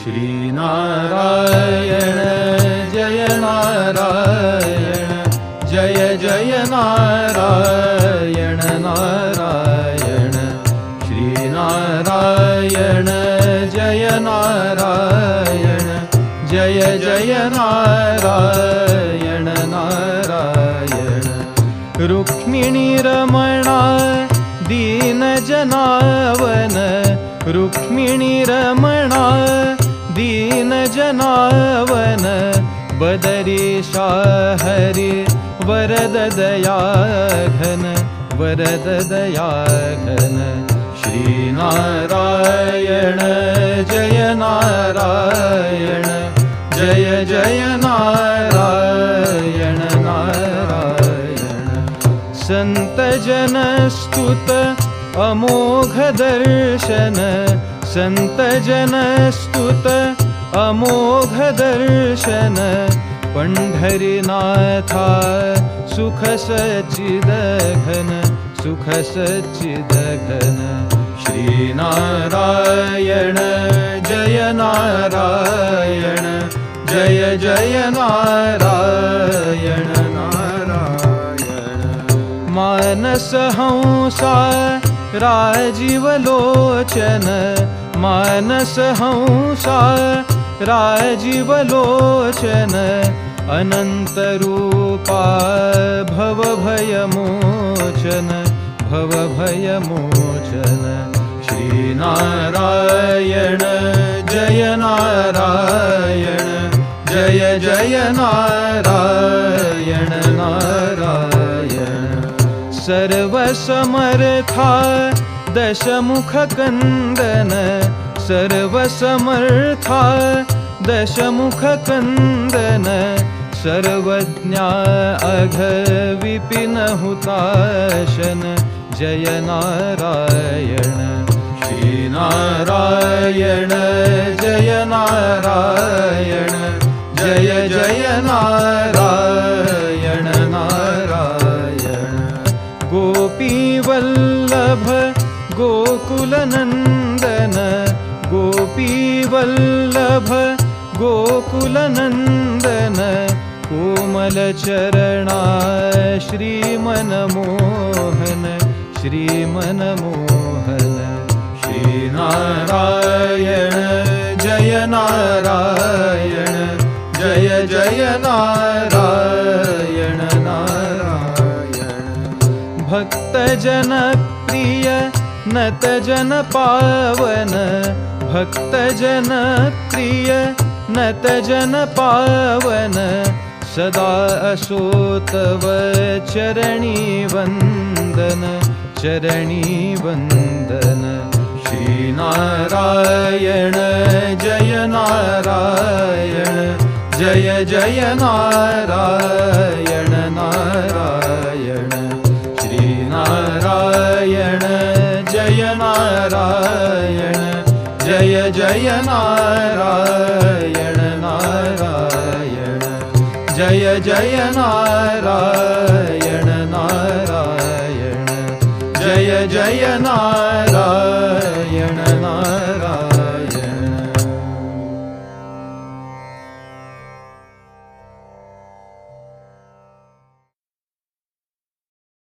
श्रीनारायण जय नारायण जय जय नारायण नारायण। श्रीनारायण जय नारायण जय जय नारायण नारायण। रुक्मिणीरमणा दीनजनावन रुक्मिणीरमणा दीनजनावन बदरीशा हरि वरद दयाघन वरद दयाघन। श्रीनारायण जय नारायण, जय जय नारायण नारायण। सन्त जनस्तुत, अमोघ दर्शन सन्त जनस्तुत अमोघ दर्शन पण्ढरीनाथा सुख सच्चिदघन सुख सच्चिदघन श्रीनारायण जय नारायण जय जय नारायण नारायण। मानसहंसा राजीवलोचन मानसहंसा राजीवलोचन अनन्तरूपा भवभयमोचन भवभयमोचन। श्रीनारायण जय नारायण जय जय नारायण नारायण। सर्वसमर्था दशमुखकन्दन सर्वसमर्था। दशमुखकन्दन सर्वज्ञा अघ विपिनहुताशन। जय नारायण। श्रीनारायण जय नारायण। जय जय नारायण नारायण। गोपीवल्लभ गोकुलनन्दन गोपीवल्लभ गोकुलनन्दन कोमलचरणा श्रीमनमोहन श्रीमनमोहन श्रीनारायण जय नारायण जय जय नारायण नारायण। भक्तजनप्रिय नतजनपावन भक्तजनप्रिय नतजनपावन सदा असोतव चरणी वन्दन चरणी वन्दन। श्रीनारायण जय नारायण जय जय नारायण नारायण। श्रीनारायण नारायण। जय जय नारायण नारायण। जय जय नारायण नारायण। जय जय नारायण